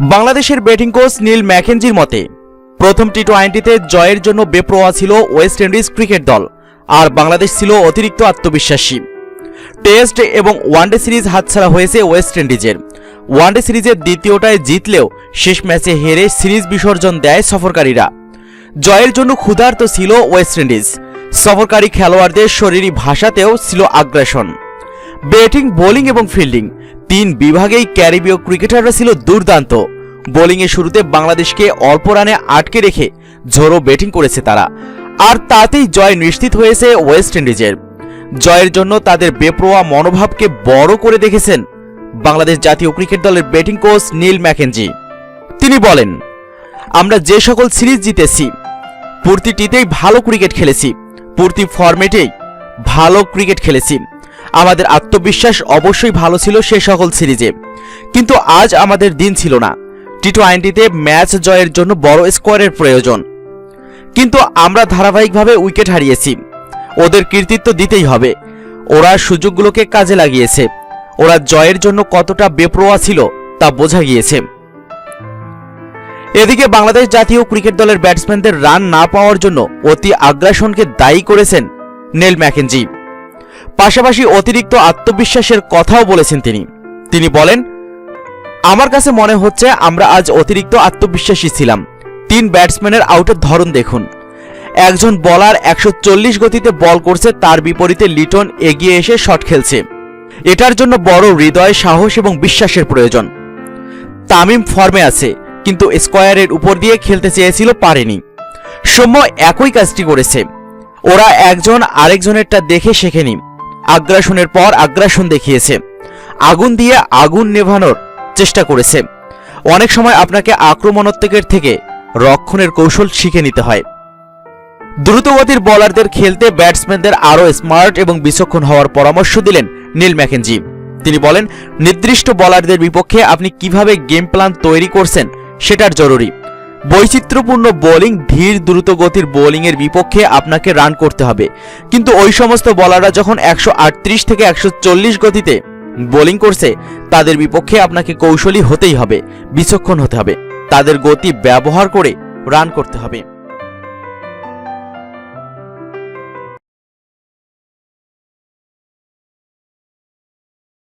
বাংলাদেশের batting coach নীল ম্যাকেঞ্জির মতে, প্রথম টি টোয়েন্টিতে জয়ের জন্য বেপ্রোয়া ছিল ওয়েস্ট ইন্ডিজ ক্রিকেট দল, আর বাংলাদেশ ছিল অতিরিক্ত আত্মবিশ্বাসী। টেস্ট এবং ওয়ানডে সিরিজ হাতছাড়া হয়েছে ওয়েস্ট ইন্ডিজের। ওয়ানডে সিরিজের দ্বিতীয়টায় জিতলেও শেষ ম্যাচে হেরে সিরিজ বিসর্জন দেয় সফরকারীরা। জয়ের জন্য ক্ষুধার্ত ছিল ওয়েস্ট ইন্ডিজ। সফরকারী খেলোয়াড়দের শরীরী ভাষাতেও ছিল আগ্রাসন। ব্যাটিং, বোলিং এবং ফিল্ডিং তিন বিভাগেই ক্যারিবীয় ক্রিকেটাররা ছিল দুর্দান্ত। বোলিংয়ের শুরুতে বাংলাদেশকে অল্প রানে আটকে রেখে ঝোড়ো ব্যাটিং করেছে তারা। আর তাতেই জয় নিশ্চিত হয়েছে ওয়েস্ট ইন্ডিজের। জয়ের জন্য তাদের বেপ্রোয়া মনোভাবকে বড় করে দেখেছেন বাংলাদেশ জাতীয় ক্রিকেট দলের ব্যাটিং কোচ নীল ম্যাকেঞ্জি তিনি বলেন, আমরা যে সকল সিরিজ জিতেছি, প্রতিটিতেই ভালো ক্রিকেট খেলেছি। প্রতি ফরম্যাটেই ভালো ক্রিকেট খেলেছি। আমাদের আত্মবিশ্বাস অবশ্যই ভালো ছিল সে সকল সিরিজে। কিন্তু আজ আমাদের দিন ছিল না। টি টোয়েন্টিতে ম্যাচ জয়ের জন্য বড় স্কোয়ারের প্রয়োজন। কিন্তু আমরা ধারাবাহিকভাবে উইকেট হারিয়েছি। ওদের কৃতিত্ব দিতেই হবে। ওরা সুযোগগুলোকে কাজে লাগিয়েছে। ওরা জয়ের জন্য কতটা বেপ্রোয়া ছিল তা বোঝা গিয়েছে। এদিকে বাংলাদেশ জাতীয় ক্রিকেট দলের ব্যাটসম্যানদের রান না পাওয়ার জন্য অতি আগ্রাসনকে দায়ী করেছেন নেল ম্যাকেনজি। পাশাপাশি অতিরিক্ত আত্মবিশ্বাসের কথাও বলেছেন তিনি। তিনি বলেন, আমার কাছে মনে হচ্ছে আমরা আজ অতিরিক্ত আত্মবিশ্বাসী ছিলাম। তিন ব্যাটসম্যানের আউটের ধরন দেখুন। একজন বলার একশো চল্লিশ গতিতে বল করছে, তার বিপরীতে লিটন এগিয়ে এসে শট খেলছে। এটার জন্য বড় হৃদয়, সাহস এবং বিশ্বাসের প্রয়োজন। তামিম ফর্মে আছে, কিন্তু স্কোয়ারের উপর দিয়ে খেলতে চেয়েছিল পারেনি। সৌম্য একই কাজটি করেছে। ওরা একজন আরেকজনেরটা দেখে শেখেনি। আগ্রাসনের পর আগ্রাসন দেখিয়েছে। আগুন দিয়ে আগুন নেভানোর চেষ্টা করেছে। অনেক সময় আপনাকে আক্রমণাত্মকের থেকে রক্ষণের কৌশল শিখে নিতে হয়। দ্রুতগতির বলারদের খেলতে ব্যাটসম্যানদের আরও স্মার্ট এবং বিচক্ষণ হওয়ার পরামর্শ দিলেন নীল ম্যাকেনজি। তিনি বলেন, নির্দিষ্ট বলারদের বিপক্ষে আপনি কীভাবে গেম প্ল্যান তৈরি করছেন সেটার জরুরি। বৈচিত্র্যপূর্ণ বোলিং ধীর দ্রুত গতির বোলিংয়ের বিপক্ষে আপনাকে রান করতে হবে। কিন্তু ওই সমস্ত বলাররা যখন একশো আটত্রিশ থেকে একশো চল্লিশ গতিতে বোলিং করছে, তাদের বিপক্ষে আপনাকে কৌশলী হতেই হবে, বিচক্ষণ হতে হবে। তাদের গতি ব্যবহার করে রান করতে হবে।